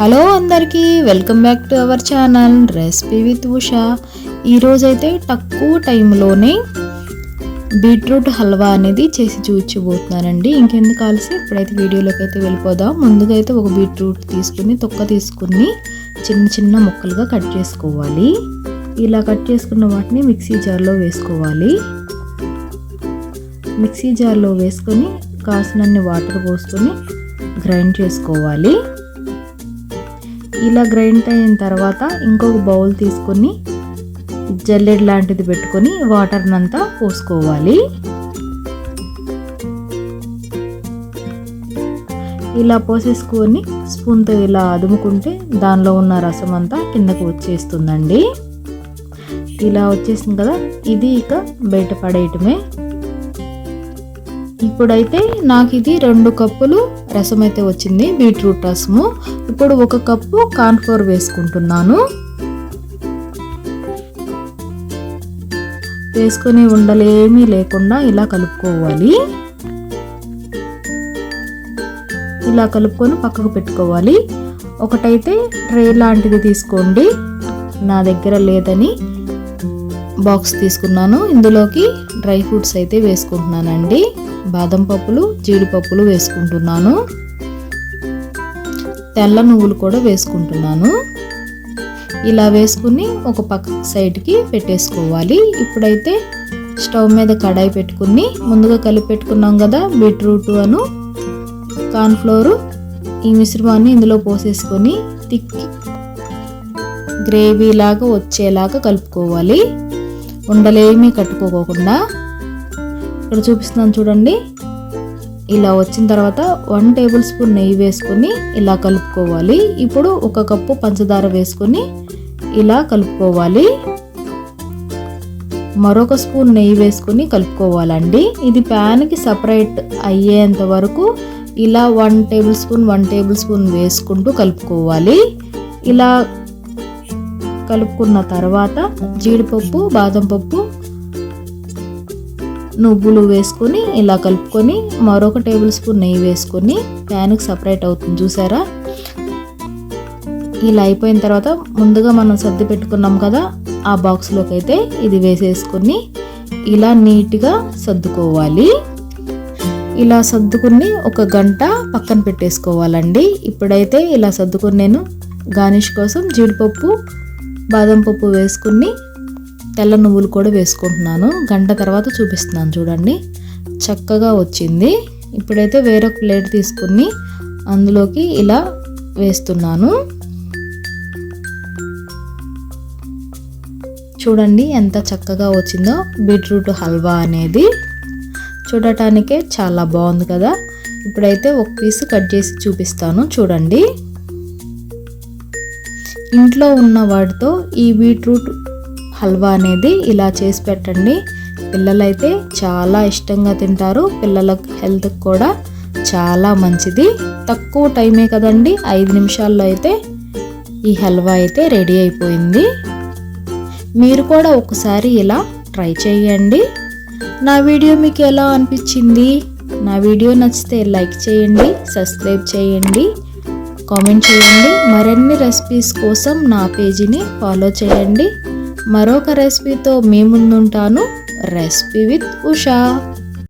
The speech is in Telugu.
హలో అందరికీ welcome back to our channel recipe with Usha. ఈరోజైతే తక్కువ టైంలోనే బీట్రూట్ హల్వా అనేది చేసి చూపించబోతున్నానండి. ఇంకెందుకు కాల్సి ఇప్పుడైతే వీడియోలోకి అయితే వెళ్ళిపోదాం. ముందుగా అయితే ఒక బీట్రూట్ తీసుకుని తొక్క తీసుకుని చిన్న చిన్న ముక్కలుగా కట్ చేసుకోవాలి. ఇలా కట్ చేసుకున్న వాటిని మిక్సీ జార్లో వేసుకోవాలి. మిక్సీ జార్లో వేసుకొని కాసినన్ని వాటర్ పోసుకొని గ్రైండ్ చేసుకోవాలి. ఇలా గ్రైండ్ అయిన తర్వాత ఇంకొక బౌల్ తీసుకొని జల్లెడ్ లాంటిది పెట్టుకొని వాటర్నంతా పోసుకోవాలి. ఇలా పోసేసుకొని స్పూన్తో ఇలా అదుముకుంటే దానిలో ఉన్న రసం అంతా కిందకు వచ్చేస్తుందండి. ఇలా వచ్చేసింది కదా ఇది ఇక బయట పడేయటమే. ఇప్పుడైతే నాకు ఇది రెండు కప్పులు రసం అయితే వచ్చింది బీట్రూట్ రసము. ఇప్పుడు ఒక కప్పు కార్న్ఫ్లోర్ వేసుకుంటున్నాను. వేసుకుని ఉండలేమీ లేకుండా ఇలా కలుపుకోవాలి. ఇలా కలుపుకొని పక్కకు పెట్టుకోవాలి. ఒకటైతే ట్రే లాంటిది తీసుకోండి. నా దగ్గర లేదని బాక్స్ తీసుకున్నాను. ఇందులోకి డ్రై ఫ్రూట్స్ అయితే వేసుకుంటున్నానండి. బాదం పప్పులు జీడిపప్పులు వేసుకుంటున్నాను. తెల్ల నువ్వులు కూడా వేసుకుంటున్నాను. ఇలా వేసుకుని ఒక పక్క సైడ్కి పెట్టేసుకోవాలి. ఇప్పుడైతే స్టవ్ మీద కడాయి పెట్టుకుని ముందుగా కలిపి పెట్టుకున్నాం కదా బీట్రూట్ అను కార్న్ఫ్లోరు ఈ మిశ్రమాన్ని ఇందులో పోసేసుకొని తిక్కి గ్రేవీ లాగా వచ్చేలాగా కలుపుకోవాలి. ఉండలేమీ కట్టుకోకుండా ఇక్కడ చూపిస్తున్నాను చూడండి. ఇలా వచ్చిన తర్వాత వన్ టేబుల్ స్పూన్ నెయ్యి వేసుకొని ఇలా కలుపుకోవాలి. ఇప్పుడు ఒక కప్పు పంచదార వేసుకొని ఇలా కలుపుకోవాలి. మరొక స్పూన్ నెయ్యి వేసుకొని కలుపుకోవాలండి. ఇది ప్యాన్కి సపరేట్ అయ్యేంత వరకు ఇలా one tablespoon one tablespoon వేసుకుంటూ కలుపుకోవాలి. ఇలా కలుపుకున్న తర్వాత జీడిపప్పు బాదం పప్పు నువ్వులు వేసుకొని ఇలా కలుపుకొని మరొక టేబుల్ స్పూన్ నెయ్యి వేసుకొని ప్యాన్కి సపరేట్ అవుతుంది చూసారా? ఇలా అయిపోయిన తర్వాత ముందుగా మనం సర్ది పెట్టుకున్నాం కదా ఆ బాక్స్లోకి అయితే ఇది వేసేసుకొని ఇలా నీట్గా సర్దుకోవాలి. ఇలా సర్దుకుని ఒక గంట పక్కన పెట్టేసుకోవాలండి. ఇప్పుడైతే ఇలా సర్దుకుని నేను గార్నిష్ కోసం జీడిపప్పు బాదం పప్పు వేసుకుని తెల్ల నువ్వులు కూడా వేసుకుంటున్నాను. గంట తర్వాత చూపిస్తున్నాను చూడండి. చక్కగా వచ్చింది. ఇప్పుడైతే వేరొక ప్లేట్ తీసుకుని అందులోకి ఇలా వేస్తున్నాను. చూడండి ఎంత చక్కగా వచ్చిందో. బీట్రూట్ హల్వా అనేది. చూడటానికే చాలా బాగుంది కదా. ఇప్పుడైతే ఒక పీస్ కట్ చేసి చూపిస్తాను చూడండి. ఇంట్లో ఉన్న వాటితో ఈ బీట్రూట్ హల్వా అనేది ఇలా చేసి పెట్టండి. పిల్లలైతే చాలా ఇష్టంగా తింటారు. పిల్లల హెల్త్కి కూడా చాలా మంచిది. తక్కువ టైమే కదండి. ఐదు నిమిషాల్లో అయితే ఈ హల్వా అయితే రెడీ అయిపోయింది. మీరు కూడా ఒకసారి ఇలా ట్రై చేయండి. నా వీడియో మీకు ఎలా అనిపించింది? నా వీడియో నచ్చితే లైక్ చేయండి సబ్స్క్రైబ్ చేయండి కామెంట్ చేయండి. మరిన్ని రెసిపీస్ కోసం నా పేజీని ఫాలో చేయండి. మరొక రెసిపీతో మీ ముందుంటాను రెసిపీ విత్ ఉషా